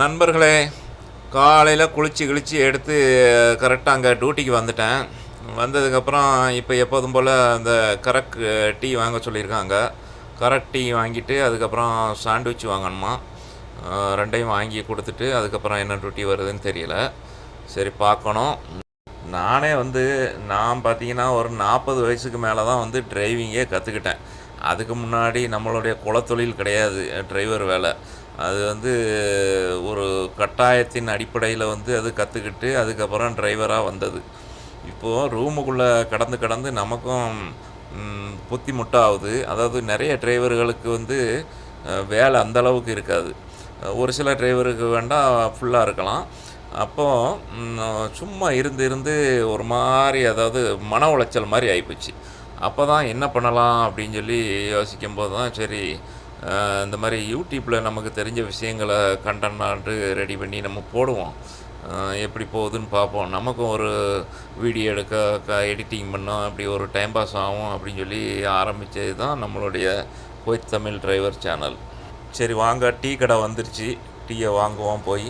நண்பர்களே காலையில் குளித்து கிழித்து எடுத்து கரெக்டாக அங்கே டியூட்டிக்கு வந்துட்டேன். வந்ததுக்கப்புறம் இப்போ எப்போதும் போல் அந்த கரெக்ட் டீ வாங்க சொல்லியிருக்காங்க. கரெக்ட் டீ வாங்கிட்டு அதுக்கப்புறம் சாண்ட்விச் வாங்கணுமா? ரெண்டையும் வாங்கி கொடுத்துட்டு அதுக்கப்புறம் என்ன டியூட்டி வருதுன்னு தெரியல. சரி பார்க்கணும். நானே வந்து நான் பார்த்தீங்கன்னா ஒரு நாற்பது வயசுக்கு மேலே தான் வந்து டிரைவிங்கே கற்றுக்கிட்டேன் அதுக்கு முன்னாடி நம்மளுடைய குலத்தொழில் கிடையாது டிரைவர் வேலை. அது வந்து ஒரு கட்டாயத்தின் அடிப்படையில் வந்து அது கற்றுக்கிட்டு அதுக்கப்புறம் டிரைவராக வந்தது. இப்போது ரூமுக்குள்ளே கடந்து கடந்து நமக்கும் புத்தி முட்டாகுது. அதாவது நிறைய டிரைவர்களுக்கு வந்து வேலை அந்த அளவுக்கு இருக்காது. ஒரு சில டிரைவருக்கு வேண்டாம் ஃபுல்லாக இருக்கலாம். அப்போது சும்மா இருந்து இருந்து ஒரு மாதிரி அதாவது மன உளைச்சல் மாதிரி ஆகிப்போச்சு அப்போ தான் என்ன பண்ணலாம் அப்படின்னு சொல்லி யோசிக்கும்போது தான் சரி இந்த மாதிரி யூடியூப்பில் நமக்கு தெரிஞ்ச விஷயங்களை கண்டென்ட் ரெடி பண்ணி நம்ம போடுவோம். எப்படி போகுதுன்னு பார்ப்போம். நமக்கும் ஒரு வீடியோ எடுக்க க எடிட்டிங் பண்ணோம். அப்படி ஒரு டைம் பாஸ் ஆகும் அப்படின்னு சொல்லி ஆரம்பித்தது தான் நம்மளுடைய போய் தமிழ் டிரைவர் சேனல் சரி வாங்க. டீ கடை வந்துருச்சு. டீயை வாங்குவோம் போய்.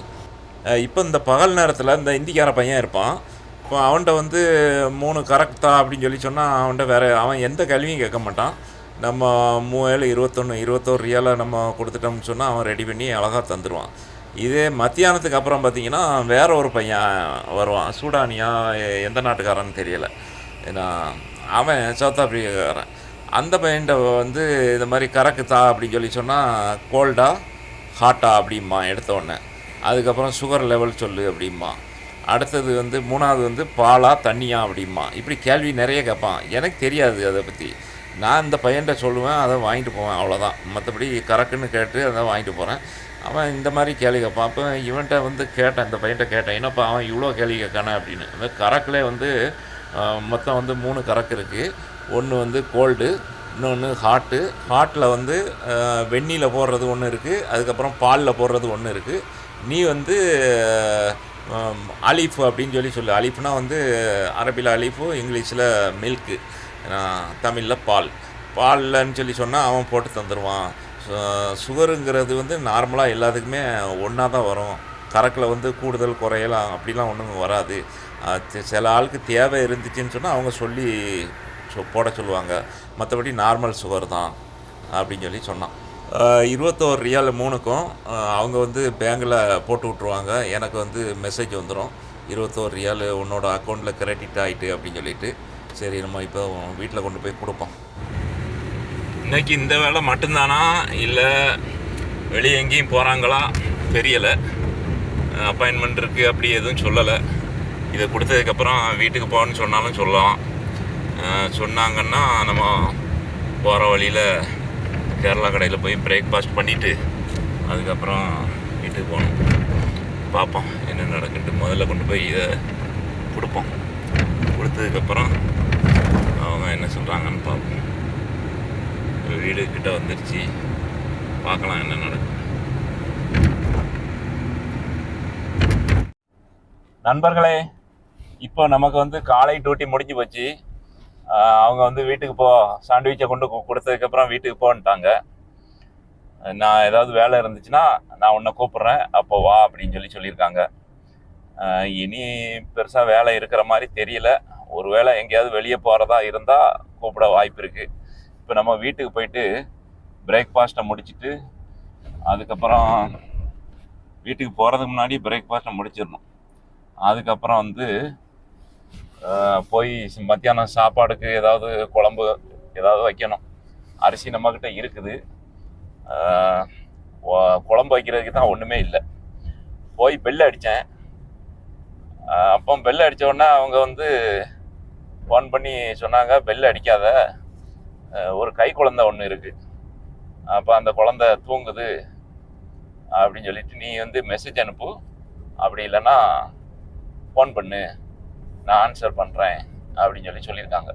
இப்போ இந்த பகல் நேரத்தில் இந்த இந்திக்கார பையன் இருப்பான். இப்போ அவன்கிட்ட வந்து மூணு கரெக்டா அப்படின்னு சொல்லி சொன்னால் அவன்கிட்ட வேறு அவன் எந்த கேள்வியும் கேட்க மாட்டான். நம்ம மூவேல இருபத்தொன்று இருபத்தோரு ரியாலை நம்ம கொடுத்துட்டோம்னு சொன்னால் அவன் ரெடி பண்ணி அழகாக தந்துடுவான் இதே மத்தியானத்துக்கு அப்புறம் பார்த்தீங்கன்னா வேற ஒரு பையன் வருவான். சூடானியா எந்த நாட்டுக்காரன்னு தெரியலை. ஏன்னா அவன் சவுத் ஆப்பிரிக்காரன் அந்த பையன்கிட்ட வந்து இந்த மாதிரி கறக்கு தா அப்படின்னு சொல்லி சொன்னால் கோல்டா ஹாட்டா அப்படிம்மா எடுத்தோடனே. அதுக்கப்புறம் சுகர் லெவல் சொல்லு அப்படிம்மா அடுத்தது வந்து மூணாவது வந்து பாலா தண்ணியா அப்படிம்மா இப்படி கேள்வி நிறைய கேட்பான். எனக்கு தெரியாது அதை பற்றி நான் இந்த பையன்கிட்ட சொல்லுவேன் அதை வாங்கிட்டு போவேன் அவ்வளோதான் மற்றபடி கறக்குன்னு கேட்டு அதை வாங்கிட்டு போகிறேன் அவன் இந்த மாதிரி கேள்வி கேட்பான். அப்போ இவன்கிட்ட வந்து கேட்டேன் இந்த பையன்கிட்ட கேட்டேன். என்னப்பா அவன் இவ்வளோ கேள்வி கேட்கானே அப்படின்னு. இந்த கறக்குலே வந்து மொத்தம் வந்து மூணு கறக்கு இருக்குது ஒன்று வந்து கோல்டு இன்னொன்று ஹாட்டு. ஹாட்டில் வந்து வெந்நியில் போடுறது ஒன்று இருக்குது அதுக்கப்புறம் பாலில் போடுறது ஒன்று இருக்குது நீ வந்து அலீஃப் அப்படின்னு சொல்லி சொல்லு. அலீஃப்னால் வந்து அரபியில் அலீஃபு இங்கிலீஷில் மில்க்கு. தமிழில் பால். பால்லன்னு சொல்லி சொன்னால் அவன் போட்டு தந்துடுவான் சுகருங்கிறது வந்து நார்மலாக எல்லாத்துக்குமே ஒன்றா தான் வரும். கறக்கில் வந்து கூடுதல் குறையலாம் அப்படிலாம் ஒன்றும் வராது. சில ஆளுக்கு தேவை இருந்துச்சுன்னு சொன்னால் அவங்க சொல்லி சொ- போட சொல்லுவாங்க. மற்றபடி நார்மல் சுகர் தான் அப்படின்னு சொல்லி சொன்னான். இருபத்தோரு ரியால் மூணுக்கும் அவங்க வந்து பேங்கில் போட்டு விட்ருவாங்க எனக்கு வந்து மெசேஜ் வந்துடும் இருபத்தோரு ரியால் உன்னோட அக்கௌண்ட்டில் கிரெடிட் ஆகிட்டு அப்படின்னு சொல்லிட்டு. சரி நம்ம இப்போ வீட்டில் கொண்டு போய் கொடுப்போம் இன்னைக்கு இந்த வேலை மட்டும்தானா? இல்லை வெளியே எங்கேயும் போகிறாங்களா தெரியலை. அப்பாயின்மெண்ட் இருக்குது அப்படி எதுவும் சொல்லலை. இதை கொடுத்ததுக்கப்புறம் வீட்டுக்கு போகணும்னு சொன்னாலும் சொல்லலாம். சொன்னாங்கன்னா நம்ம போகிற வழியில் கேரளா கடையில் போய் பிரேக்ஃபாஸ்ட் பண்ணிவிட்டு அதுக்கப்புறம் வீட்டுக்கு போகணும். பார்ப்போம் என்ன நடக்குன்ட்டு. முதல்ல கொண்டு போய் இதை கொடுப்போம். கொடுத்ததுக்கப்புறம் என்ன சொல்கிறாங்கன்னு பார்ப்போம். வீடு கிட்ட வந்துருச்சு. பார்க்கலாம் என்ன நடக்கும். நண்பர்களே இப்போ நமக்கு வந்து காலை டியூட்டி முடிஞ்சு போச்சு. அவங்க வந்து வீட்டுக்கு போ சாண்ட்விச்சை கொண்டு கொடுத்ததுக்கப்புறம் வீட்டுக்கு போன்ட்டாங்க. நான் ஏதாவது வேலை இருந்துச்சுன்னா நான் உன்னை கூப்பிட்றேன். அப்போ வா அப்படின்னு சொல்லி சொல்லியிருக்காங்க. இனி பெருசாக வேலை இருக்கிற மாதிரி தெரியல. ஒருவேளை எங்கேயாவது வெளியே போகிறதா இருந்தால் கூப்பிட வாய்ப்பு இருக்குது இப்போ நம்ம வீட்டுக்கு போயிட்டு பிரேக்ஃபாஸ்ட்டை முடிச்சிட்டு அதுக்கப்புறம் வீட்டுக்கு போகிறதுக்கு முன்னாடி பிரேக்ஃபாஸ்ட்டை முடிச்சிடணும். அதுக்கப்புறம் வந்து போய் மத்தியானம் சாப்பாடுக்கு ஏதாவது குழம்பு ஏதாவது வைக்கணும். அரிசி நம்மக்கிட்ட இருக்குது. குழம்பு வைக்கிறதுக்கு தான் ஒன்றுமே இல்லை. போய் பெல் அடித்தேன் அப்போ பெல் அடித்த உடனே அவங்க வந்து ஃபோன் பண்ணி சொன்னாங்க பெல் அடிக்காத. ஒரு கை குழந்தை ஒன்று இருக்குது அப்போ அந்த குழந்தை தூங்குது அப்படின்னு சொல்லிட்டு நீ வந்து மெசேஜ் அனுப்பு. அப்படி இல்லைன்னா ஃபோன் பண்ணு. நான் ஆன்சர் பண்ணுறேன் அப்படின்னு சொல்லி சொல்லியிருக்காங்க.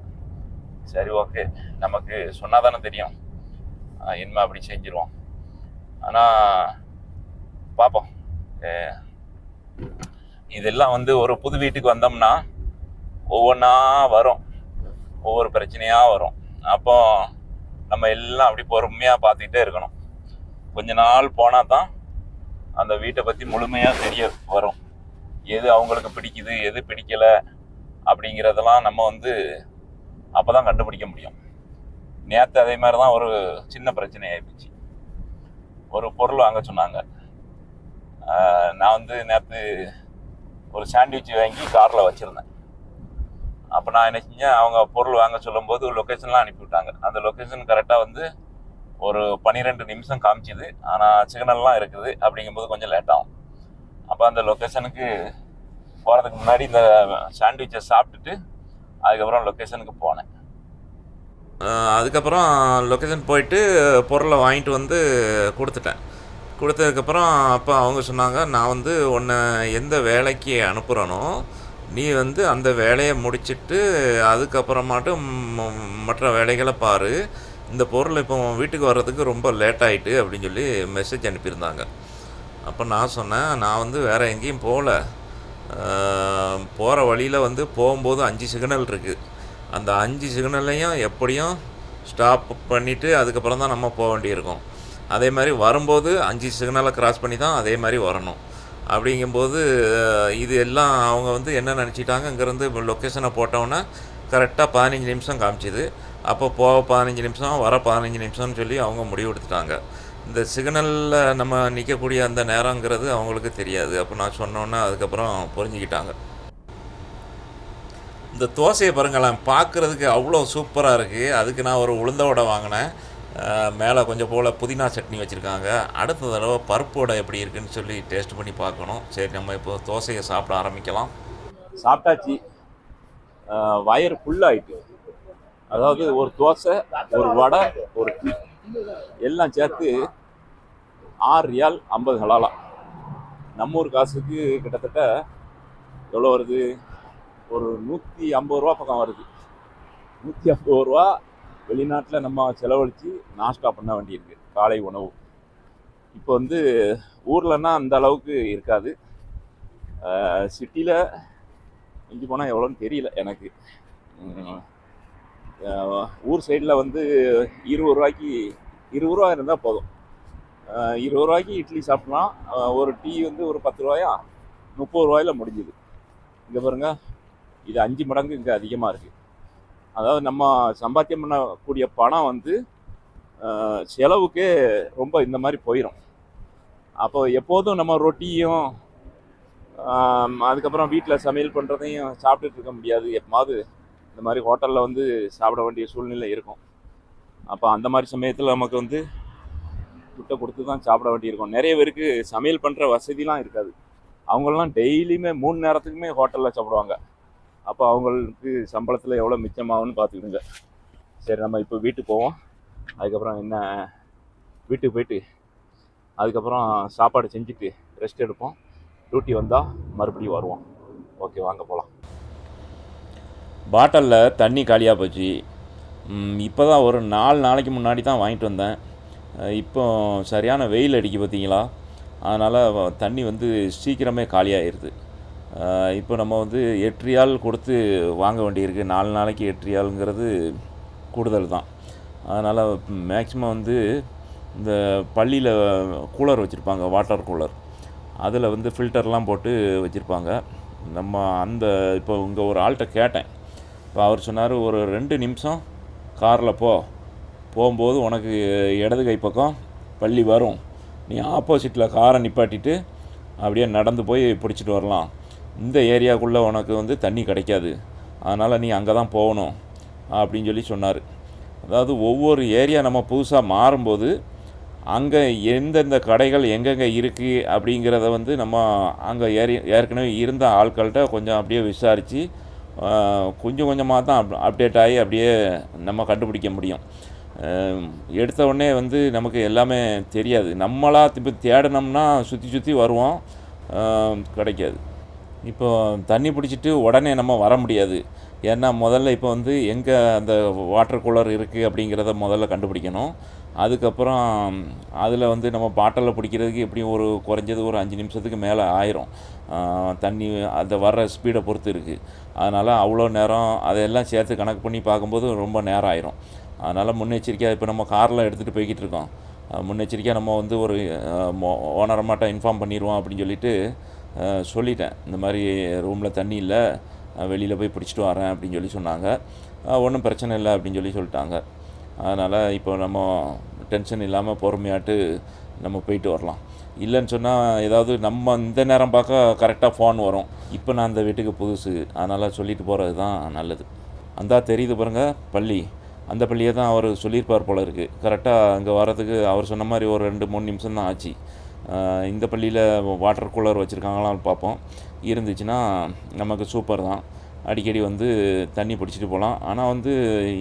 சரி ஓகே நமக்கு சொன்னால் தானே தெரியும். இனிமேல் இனிமே அப்படி செஞ்சிருவோம். ஆனால் பார்ப்போம் இதெல்லாம் வந்து ஒரு புது வீட்டுக்கு வந்தோம்னா ஒவ்வொன்றா வரும். ஒவ்வொரு பிரச்சனையாக வரும். அப்போ நம்ம எல்லாம் அப்படி பொறுமையாக பார்த்துக்கிட்டே இருக்கணும். கொஞ்ச நாள் போனால் தான் அந்த வீட்டை பற்றி முழுமையாக தெரிய வரும். எது அவங்களுக்கு பிடிக்குது எது பிடிக்கலை அப்படிங்கிறதெல்லாம் நம்ம வந்து அப்போ தான் கண்டுபிடிக்க முடியும். நேற்று அதே மாதிரி தான் ஒரு சின்ன பிரச்சனை ஆயிடுச்சு. ஒரு பொருள் வாங்க சொன்னாங்க. நான் வந்து நேற்று ஒரு சாண்ட்விச் வாங்கி காரில் வச்சுருந்தேன். அப்போ நான் என்ன செஞ்சேன் அவங்க பொருள் வாங்க சொல்லும்போது லொக்கேஷன்லாம் அனுப்பிவிட்டாங்க. அந்த லொக்கேஷன் கரெக்டாக வந்து ஒரு பன்னிரெண்டு நிமிஷம் காமிச்சிது. ஆனால் சிக்னல்லாம் இருக்குது. அப்படிங்கும்போது கொஞ்சம் லேட் ஆகும். அப்போ அந்த லொக்கேஷனுக்கு போகிறதுக்கு முன்னாடி இந்த சாண்ட்விச்சை சாப்பிட்டுட்டு அதுக்கப்புறம் லொக்கேஷனுக்கு போனேன். அதுக்கப்புறம் லொக்கேஷன் போயிட்டு பொருளை வாங்கிட்டு வந்து கொடுத்துட்டேன். கொடுத்ததுக்கப்புறம் அப்போ அவங்க சொன்னாங்க நான் வந்து உன்னை எந்த வேலைக்கு அனுப்புகிறேனோ நீ வந்து அந்த வேலையை முடிச்சுட்டு அதுக்கப்புறமாட்டு மற்ற வேலைகளை பாரு. இந்த பொருள் இப்போ உன் வீட்டுக்கு வர்றதுக்கு ரொம்ப லேட் ஆகிட்டு அப்படின்னு சொல்லி மெசேஜ் அனுப்பியிருந்தாங்க. அப்போ நான் சொன்னேன் நான் வந்து வேறு எங்கேயும் போகல. போகிற வழியில் வந்து போகும்போது அஞ்சு சிக்னல் இருக்குது அந்த அஞ்சு சிக்னல்லையும் எப்படியும் ஸ்டாப் பண்ணிவிட்டு அதுக்கப்புறம் தான் நம்ம போக வேண்டியிருக்கும். அதே மாதிரி வரும்போது அஞ்சு சிக்னலை கிராஸ் பண்ணி தான் அதே மாதிரி வரணும். அப்படிங்கும்போது இது எல்லாம் அவங்க வந்து என்ன நினச்சிட்டாங்க? இங்கேருந்து லொக்கேஷனை போட்டோன்னே கரெக்டாக பதினஞ்சு நிமிஷம் காமிச்சிது. அப்போ போக பதினஞ்சு நிமிஷம் வர பதினஞ்சு நிமிஷம்னு சொல்லி அவங்க முடிவு எடுத்துட்டாங்க. இந்த சிக்னலில் நம்ம நிற்கக்கூடிய அந்த நேரங்கிறது அவங்களுக்கு தெரியாது. அப்போ நான் சொன்னோன்னே அதுக்கப்புறம் புரிஞ்சுக்கிட்டாங்க. இந்த தோசையை பாருங்களேன் பார்க்குறதுக்கு அவ்வளோ சூப்பராக இருக்குது அதுக்கு நான் ஒரு உளுந்த வடை வாங்கினேன். மேலே கொஞ்சம் போல் புதினா சட்னி வச்சுருக்காங்க. அடுத்த தடவை பருப்பு வடை எப்படி இருக்குன்னு சொல்லி டேஸ்ட் பண்ணி பார்க்கணும். சரி நம்ம இப்போ தோசையை சாப்பிட ஆரம்பிக்கலாம். சாப்பிட்டாச்சு. வயர் ஃபுல்லாகிட்டு அதாவது ஒரு தோசை ஒரு வடை ஒரு டீ எல்லாம் சேர்த்து ஆறு ரியால் ஐம்பது ஹலாலா. நம்ம ஊர் காசுக்கு கிட்டத்தட்ட எவ்வளோ வருது? ஒரு நூற்றி ஐம்பது ரூபா பக்கம் வருது. நூற்றி ஐம்பது ரூபா வெளிநாட்டில் நம்ம செலவழித்து நாஸ்டா பண்ண வேண்டியிருக்கு. காலை உணவு. இப்போ வந்து ஊர்லன்னா அந்த அளவுக்கு இருக்காது. சிட்டியில் இஞ்சி போனால் எவ்வளோன்னு தெரியல எனக்கு. ஊர் சைடில் வந்து இருபது ரூபாய்க்கு இருபது ரூபா இருந்தால் போதும். இருபது ரூபாய்க்கு இட்லி சாப்பிட்லாம். ஒரு டீ வந்து ஒரு பத்து ரூபாயா? முப்பது ரூபாயில முடிஞ்சுது. இங்கே பாருங்க இது அஞ்சு மடங்கு இங்கே அதிகமாக இருக்குது அதாவது நம்ம சம்பாத்தியம் பண்ணக்கூடிய பணம் வந்து செலவுக்கே ரொம்ப இந்த மாதிரி போயிடும் அப்போ எப்போதும் நம்ம ரொட்டியும் அதுக்கப்புறம் வீட்டில் சமையல் பண்ணுறதையும் சாப்பிட்டுட்டு இருக்க முடியாது. எப்போது இந்த மாதிரி ஹோட்டலில் வந்து சாப்பிட வேண்டிய சூழ்நிலை இருக்கும். அப்போ அந்த மாதிரி சமயத்தில் நமக்கு வந்து முட்டை கொடுத்து தான் சாப்பிட வேண்டியிருக்கும். நிறைய பேருக்கு சமையல் பண்ணுற வசதிலாம் இருக்காது. அவங்களாம் டெய்லியுமே மூணு நேரத்துக்குமே ஹோட்டலில் சாப்பிடுவாங்க. அப்போ அவங்களுக்கு சம்பளத்தில் எவ்வளோ மிச்சமாகும்னு பார்த்துக்கிடுங்க. சரி நம்ம இப்போ வீட்டுக்கு போவோம். அதுக்கப்புறம் என்ன வீட்டுக்கு போயிட்டு அதுக்கப்புறம் சாப்பாடு செஞ்சுட்டு ரெஸ்ட் எடுப்போம். டியூட்டி வந்தால் மறுபடியும் வருவோம். ஓகே வாங்க போகலாம் பாட்டிலில் தண்ணி காலியாக போச்சு. இப்போ தான் ஒரு நாலு நாளைக்கு முன்னாடி தான் வாங்கிட்டு வந்தேன். இப்போ சரியான வெயில் அடிக்கு பார்த்தீங்களா அதனால் தண்ணி வந்து சீக்கிரமே காலியாகிடுது இப்போ நம்ம வந்து எட்ரியால் கொடுத்து வாங்க வேண்டியிருக்கு. நாலு நாளைக்கு எட்ரியாலுங்கிறது கூடுதல் தான். அதனால் மேக்ஸிமம் வந்து இந்த பள்ளியில் கூலர் வச்சுருப்பாங்க வாட்டர் கூலர். அதில் வந்து ஃபில்டர்லாம் போட்டு வச்சுருப்பாங்க. நம்ம அந்த இப்போ இங்கே ஒரு ஆள்கிட்ட கேட்டேன். இப்போ அவர் சொன்னார் ஒரு ரெண்டு நிமிஷம் காரில் போ. போகும்போது உனக்கு இடது கை பக்கம் பள்ளி வரும். நீ ஆப்போசிட்டில் காரை நிப்பாட்டிட்டு அப்படியே நடந்து போய் பிடிச்சிட்டு வரலாம். இந்த ஏரியாக்குள்ளே உனக்கு வந்து தண்ணி கிடைக்காது. அதனால் நீ அங்கே தான் போகணும் அப்படின்னு சொல்லி சொன்னார். அதாவது ஒவ்வொரு ஏரியா நம்ம புதுசாக மாறும்போது அங்கே எந்தெந்த கடைகள் எங்கெங்கே இருக்குது அப்படிங்கிறத வந்து நம்ம அங்கே ஏறி ஏற்கனவே இருந்த ஆட்கள்கிட்ட கொஞ்சம் அப்படியே விசாரித்து கொஞ்சம் கொஞ்சமாக தான் அப் அப்டேட் ஆகி அப்படியே நம்ம கண்டுபிடிக்க முடியும். எடுத்த உடனே வந்து நமக்கு எல்லாமே தெரியாது. நம்மளாக இப்போ தேடினோம்னா சுற்றி சுற்றி வருவோம். கிடைக்காது. இப்போ தண்ணி பிடிச்சிட்டு உடனே நம்ம வர முடியாது. ஏன்னா முதல்ல இப்போ வந்து எங்கே அந்த வாட்டர் கூலர் இருக்குது அப்படிங்கிறத முதல்ல கண்டுபிடிக்கணும். அதுக்கப்புறம் அதில் வந்து நம்ம பாட்டிலில் பிடிக்கிறதுக்கு எப்படியும் ஒரு குறைஞ்சது ஒரு அஞ்சு நிமிஷத்துக்கு மேலே ஆயிரும். தண்ணி அந்த வர்ற ஸ்பீடை பொறுத்து இருக்குது அதனால் அவ்வளோ நேரம் அதையெல்லாம் சேர்த்து கணக்கு பண்ணி பார்க்கும்போது ரொம்ப நேரம் ஆயிரும். அதனால் முன்னெச்சரிக்கையாக இப்போ நம்ம காரில் எடுத்துகிட்டு போய்கிட்டு இருக்கோம். முன்னெச்சரிக்கையாக நம்ம வந்து ஒரு ஓனரமாட்ட இன்ஃபார்ம் பண்ணிடுவோம் அப்படின்னு சொல்லிட்டு சொல்லிட்டேன். இந்த மாதிரி ரூமில் தண்ணி இல்லை வெளியில் போய் பிடிச்சிட்டு வரேன் அப்படின்னு சொல்லி சொன்னாங்க. ஒன்றும் பிரச்சனை இல்லை அப்படின்னு சொல்லி சொல்லிட்டாங்க. அதனால் இப்போ நம்ம டென்ஷன் இல்லாமல் பொறுமையாட்டு நம்ம போயிட்டு வரலாம். இல்லைன்னு சொன்னால் ஏதாவது நம்ம இந்த நேரம் பார்க்க கரெக்டாக ஃபோன் வரும். இப்போ நான் அந்த வீட்டுக்கு புதுசு. அதனால் சொல்லிட்டு போகிறது தான் நல்லது. அந்த தெரியுது பாருங்கள் பள்ளி. அந்த பள்ளியை தான் அவர் சொல்லியிருப்பார் போல இருக்குது கரெக்டாக அங்கே வரதுக்கு அவர் சொன்ன மாதிரி ஒரு ரெண்டு மூணு நிமிஷம் தான் ஆச்சு. இந்த பள்ளியில் வாட்டர் கூலர் வச்சுருக்காங்களான்னு பார்ப்போம். இருந்துச்சுன்னா நமக்கு சூப்பர் தான். அடிக்கடி வந்து தண்ணி பிடிச்சிட்டு போகலாம். ஆனால் வந்து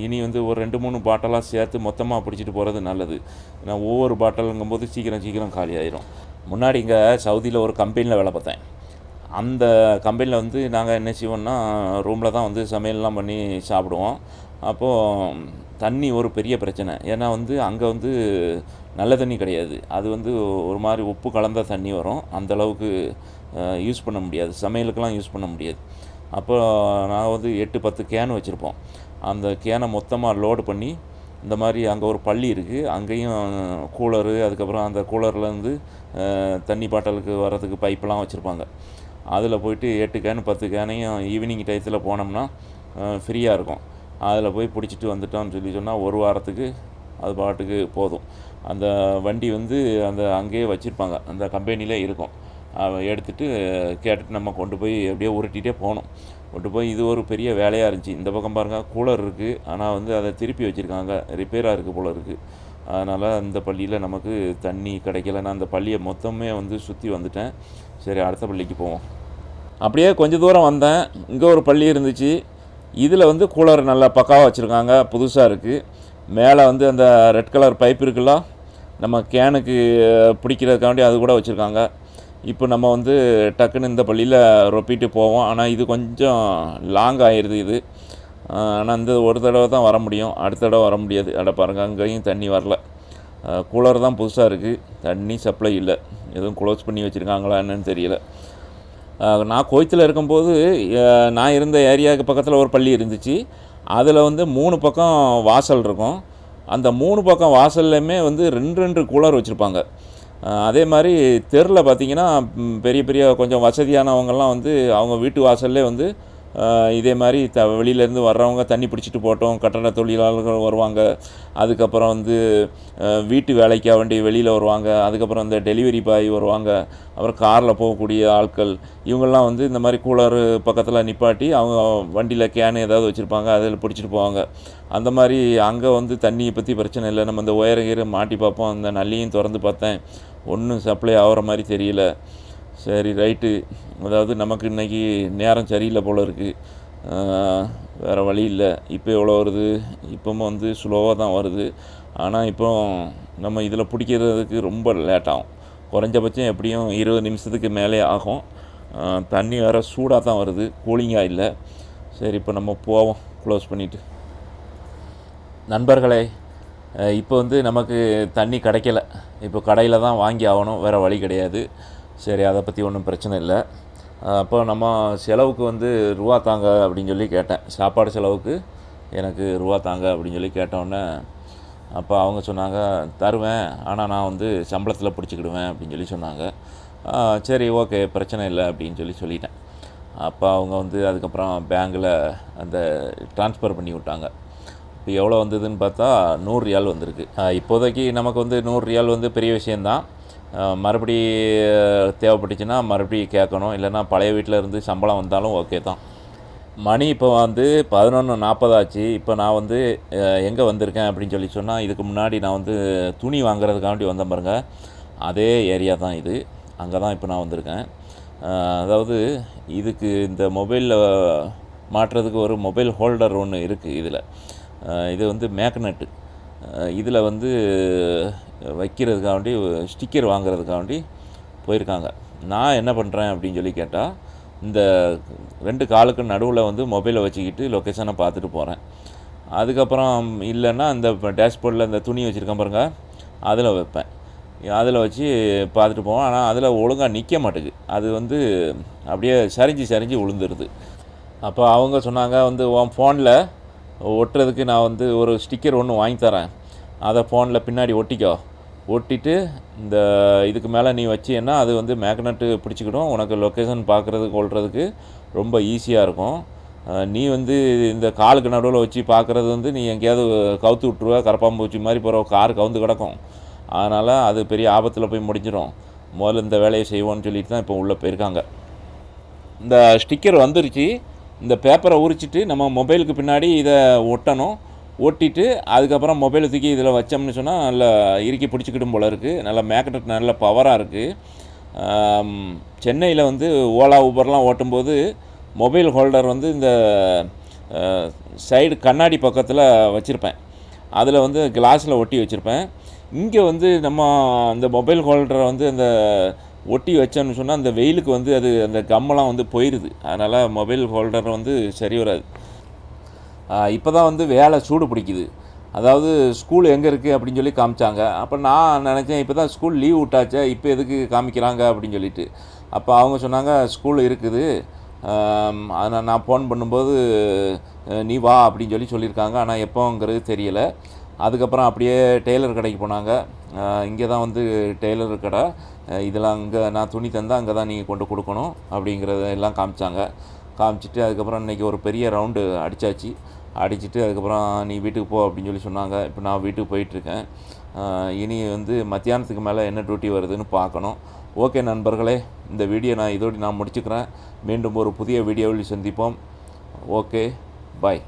இனி வந்து ஒரு ரெண்டு மூணு பாட்டலாக சேர்த்து மொத்தமாக பிடிச்சிட்டு போகிறது நல்லது. ஏன்னா ஒவ்வொரு பாட்டலுங்கும்போது சீக்கிரம் சீக்கிரம் காலி ஆயிரும். முன்னாடி இங்கே சவுதியில் ஒரு கம்பெனியில் வேலை பார்த்தேன். அந்த கம்பெனியில் வந்து நாங்கள் என்ன செய்வோம்னா ரூமில் தான் வந்து சமையல்லாம் பண்ணி சாப்பிடுவோம். அப்போது தண்ணி ஒரு பெரிய பிரச்சனை. ஏன்னா வந்து அங்கே வந்து நல்ல தண்ணி கிடையாது. அது வந்து ஒரு மாதிரி உப்பு கலந்த தண்ணி வரும். அந்தளவுக்கு யூஸ் பண்ண முடியாது. சமையலுக்கெல்லாம் யூஸ் பண்ண முடியாது. அப்போ நான் வந்து எட்டு பத்து கேன் வச்சுருப்போம். அந்த கேனை மொத்தமாக லோடு பண்ணி இந்த மாதிரி அங்கே ஒரு பள்ளி இருக்குது அங்கேயும் கூலரு அதுக்கப்புறம் அந்த கூலர்லேருந்து தண்ணி பாட்டலுக்கு வர்றதுக்கு பைப்பெல்லாம் வச்சுருப்பாங்க. அதில் போயிட்டு எட்டு கேனு பத்து கேனையும் ஈவினிங் டயத்தில் போனோம்னா ஃப்ரீயாக இருக்கும். அதில் போய் பிடிச்சிட்டு வந்துட்டோம்னு சொல்லி சொன்னால் ஒரு வாரத்துக்கு அது பாட்டுக்கு போதும். அந்த வண்டி வந்து அந்த அங்கேயே வச்சுருப்பாங்க. அந்த கம்பெனிலே இருக்கும். அதை எடுத்துகிட்டு கேட்டுட்டு நம்ம கொண்டு போய் அப்படியே உருட்டிகிட்டே போகணும். கொண்டு போய் இது ஒரு பெரிய வேலையாக இருந்துச்சு. இந்த பக்கம் பாருங்கள் கூலர் இருக்குது ஆனால் வந்து அதை திருப்பி வச்சுருக்காங்க. ரிப்பேராக இருக்குது போல இருக்குது அதனால் அந்த பள்ளியில் நமக்கு தண்ணி கிடைக்கல. நான் அந்த பள்ளியை மொத்தமே வந்து சுற்றி வந்துட்டேன். சரி அடுத்த பள்ளிக்கு போவோம். அப்படியே கொஞ்ச தூரம் வந்தேன். இங்கே ஒரு பள்ளி இருந்துச்சு. இதில் வந்து கூலர் நல்லா பக்காவாக வச்சுருக்காங்க புதுசாக இருக்குது மேலே வந்து அந்த ரெட் கலர் பைப் இருக்குல்ல நம்ம கேனுக்கு பிடிக்கிறதுக்காண்டி அது கூட வச்சுருக்காங்க. இப்போ நம்ம வந்து டக்குன்னு இந்த பள்ளியில் ரொப்பிட்டு போவோம். ஆனால் இது கொஞ்சம் லாங் ஆயிடுது இது. ஆனால் இந்த ஒரு தடவை தான் வர முடியும். அடுத்த தடவை வர முடியாது. அட பாருங்க அங்கேயும் தண்ணி வரல. கூலர் தான் புதுசாக இருக்குது தண்ணி சப்ளை இல்லை. எதுவும் க்ளோஸ் பண்ணி வச்சுருக்காங்களா என்னன்னு தெரியல. நான் கோயத்தில் இருக்கும்போது நான் இருந்த ஏரியாவுக்கு பக்கத்தில் ஒரு பள்ளி இருந்துச்சு. அதில் வந்து மூணு பக்கம் வாசல் இருக்கும். அந்த மூணு பக்கம் வாசல்லையுமே வந்து ரெண்டு ரெண்டு கூலர் வச்சுருப்பாங்க. அதே மாதிரி தெருவில் பார்த்தீங்கன்னா பெரிய பெரிய கொஞ்சம் வசதியானவங்கெல்லாம் வந்து அவங்க வீட்டு வாசல்லே வந்து இதே மாதிரி த வெளியிலேருந்து வர்றவங்க தண்ணி பிடிச்சிட்டு போட்டோம் கட்டட தொழிலாளர்கள் வருவாங்க. அதுக்கப்புறம் வந்து வீட்டு வேலைக்காக வேண்டி வெளியில் வருவாங்க. அதுக்கப்புறம் இந்த டெலிவரி பாய் வருவாங்க. அப்புறம் காரில் போகக்கூடிய ஆட்கள். இவங்கெல்லாம் வந்து இந்த மாதிரி கூலர் பக்கத்தில் நிப்பாட்டி அவங்க வண்டியில் கேனு ஏதாவது வச்சுருப்பாங்க அதில் பிடிச்சிட்டு போவாங்க. அந்த மாதிரி அங்கே வந்து தண்ணியை பற்றி பிரச்சனை இல்லை. நம்ம இந்த ஒயரை கீரை மாட்டி பார்ப்போம். அந்த நல்லியும் திறந்து பார்த்தேன். ஒன்றும் சப்ளை ஆகிற மாதிரி தெரியல. சரி ரைட்டு. அதாவது நமக்கு இன்றைக்கி நேரம் சரியில்லை போல் இருக்குது வேறு வழி இல்லை. இப்போ எவ்வளோ வருது? இப்போவும் வந்து ஸ்லோவாக தான் வருது. ஆனால் இப்போ நம்ம இதில் பிடிக்கிறதுக்கு ரொம்ப லேட் ஆகும். குறைஞ்சபட்சம் எப்படியும் இருபது நிமிஷத்துக்கு மேலே ஆகும். தண்ணி வேறு சூடாக தான் வருது. கூலிங்காக இல்லை. சரி இப்போ நம்ம போவோம். க்ளோஸ் பண்ணிவிட்டு நண்பர்களே இப்போ வந்து நமக்கு தண்ணி கிடைக்கல. இப்போ கடையில் தான் வாங்கி ஆகணும். வேறு வழி கிடையாது. சரி அதை பற்றி ஒன்றும் பிரச்சனை இல்லை. அப்போ நம்ம செலவுக்கு வந்து ரூபா தாங்க அப்படின்னு சொல்லி கேட்டேன். சாப்பாடு செலவுக்கு எனக்கு ரூபா தாங்க அப்படின்னு சொல்லி கேட்டோன்னே அப்போ அவங்க சொன்னாங்க தருவேன் ஆனால் நான் வந்து சம்பளத்தில் பிடிச்சிக்கிடுவேன் அப்படின்னு சொல்லி சொன்னாங்க. சரி ஓகே பிரச்சனை இல்லை அப்படின்னு சொல்லி சொல்லிட்டேன். அப்போ அவங்க வந்து அதுக்கப்புறம் பேங்கில் அந்த ட்ரான்ஸ்ஃபர் பண்ணி விட்டாங்க. இப்போ எவ்வளோ வந்ததுன்னு பார்த்தா நூறு ரியால் வந்திருக்கு. இப்போதைக்கு நமக்கு வந்து நூறு ரியால் வந்து பெரிய விஷயந்தான் மறுபடி தேவைப்பட்டுச்சுன்னா மறுபடி கேட்கணும். இல்லைன்னா பழைய வீட்டில் இருந்து சம்பளம் வந்தாலும் ஓகே தான். மணி இப்போ வந்து பதினொன்று நாற்பதாச்சு இப்போ நான் வந்து எங்கே வந்திருக்கேன் அப்படின்னு சொல்லி சொன்னால் இதுக்கு முன்னாடி நான் வந்து துணி வாங்குறதுக்காண்டி வந்தேன் பாருங்க. அதே ஏரியா தான் இது. அங்கே தான் இப்போ நான் வந்திருக்கேன். அதாவது இதுக்கு இந்த மொபைலில் மாட்டுறதுக்கு ஒரு மொபைல் ஹோல்டர் ஒன்று இருக்குது இதில். இது வந்து மேக்னெட்டு. இதில் வந்து வைக்கிறதுக்காண்டி ஸ்டிக்கர் வாங்குறதுக்காகண்டி போயிருக்காங்க. நான் என்ன பண்ணுறேன் அப்படின்னு சொல்லி கேட்டால் இந்த ரெண்டு காலுக்கு நடுவில் வந்து மொபைலை வச்சுக்கிட்டு லொக்கேஷனை பார்த்துட்டு போகிறேன் அதுக்கப்புறம் இல்லைன்னா இந்த டேஷ்போர்டில் இந்த துணி வச்சுருக்கேன் பாருங்க அதில் வைப்பேன். அதில் வச்சு பார்த்துட்டு போவேன். ஆனால் அதில் ஒழுங்காக நிற்க மாட்டேங்குது அது வந்து அப்படியே சரிஞ்சு சரிஞ்சு விழுந்துருது அப்போ அவங்க சொன்னாங்க வந்து உன் ஃபோனில் ஒட்டுறதுக்கு நான் வந்து ஒரு ஸ்டிக்கர் ஒன்று வாங்கி தரேன். அதை ஃபோனில் பின்னாடி ஒட்டிக்கோ. ஒட்டிட்டு இந்த இதுக்கு மேலே நீ வச்சீன்னா அது வந்து மேக்னெட்டு பிடிச்சிக்கிடும். உனக்கு லொக்கேஷன் பார்க்குறது கொள்றதுக்கு ரொம்ப ஈஸியாக இருக்கும். நீ வந்து இந்த காலுக்கு நடுவில் வச்சு பார்க்குறது வந்து நீ எங்கேயாவது கவுத்து விட்ருவ கரப்பாம்பூச்சி மாதிரி போகிற கார் கவுந்து கிடக்கும். அதனால் அது பெரிய ஆபத்தில் போய் முடிஞ்சிடும். முதல்ல இந்த வேலையை செய்வோன்னு சொல்லிட்டு தான் இப்போ உள்ளே போயிருக்காங்க. இந்த ஸ்டிக்கர் வந்துருச்சு. இந்த பேப்பரை உரிச்சிட்டு நம்ம மொபைலுக்கு பின்னாடி இதை ஒட்டணும். ஒட்டிட்டு அதுக்கப்புறம் மொபைலை தூக்கி இதில் வச்சோம்னு சொன்னால் நல்லா இறுக்கி பிடிச்சிக்கிடும் போல இருக்குது நல்லா மேக்னெட் நல்ல பவராக இருக்குது சென்னையில் வந்து ஓலா ஊபர்லாம் ஓட்டும்போது மொபைல் ஹோல்டர் வந்து இந்த சைடு கண்ணாடி பக்கத்தில் வச்சுருப்பேன். அதில் வந்து கிளாஸில் ஒட்டி வச்சுருப்பேன். இங்கே வந்து நம்ம அந்த மொபைல் ஹோல்டரை வந்து அந்த ஒட்டி வச்சோன்னு சொன்னால் அந்த வெயிலுக்கு வந்து அது அந்த கம்மெல்லாம் வந்து போயிடுது அதனால் மொபைல் ஹோல்டர் வந்து சரி வராது. இப்போ தான் வந்து வேலை சூடு பிடிக்குது. அதாவது ஸ்கூல் எங்கே இருக்குது அப்படின்னு சொல்லி காமிச்சாங்க. அப்போ நான் நினச்சேன் இப்போ தான் ஸ்கூல் லீவ் விட்டாச்சே இப்போ எதுக்கு காமிக்கிறாங்க அப்படின்னு சொல்லிட்டு. அப்போ அவங்க சொன்னாங்க ஸ்கூல் இருக்குது. அதனால் நான் ஃபோன் பண்ணும்போது நீ வா அப்படின்னு சொல்லி சொல்லியிருக்காங்க. ஆனால் எப்போங்கிறது தெரியலை. அதுக்கப்புறம் அப்படியே டெய்லர் கடைக்கு போனாங்க. இங்கே தான் வந்து டெய்லர் கடை. இதெல்லாம் அங்கே நான் துணி தந்தால் அங்கே தான் நீங்கள் கொண்டு கொடுக்கணும் அப்படிங்கிறத எல்லாம் காமிச்சாங்க. காமிச்சிட்டு அதுக்கப்புறம் இன்றைக்கி ஒரு பெரிய ரவுண்டு அடித்தாச்சு அடிச்சிட்டு அதுக்கப்புறம் நீ வீட்டுக்கு போ அப்படின்னு சொல்லி சொன்னாங்க. இப்போ நான் வீட்டுக்கு போயிட்டுருக்கேன். இனி வந்து மத்தியானத்துக்கு மேலே என்ன டியூட்டி வருதுன்னு பார்க்கணும். ஓகே நண்பர்களே இந்த வீடியோ நான் இதோடு நான் முடிச்சுக்கிறேன். மீண்டும் ஒரு புதிய வீடியோவில் சந்திப்போம். Okay bye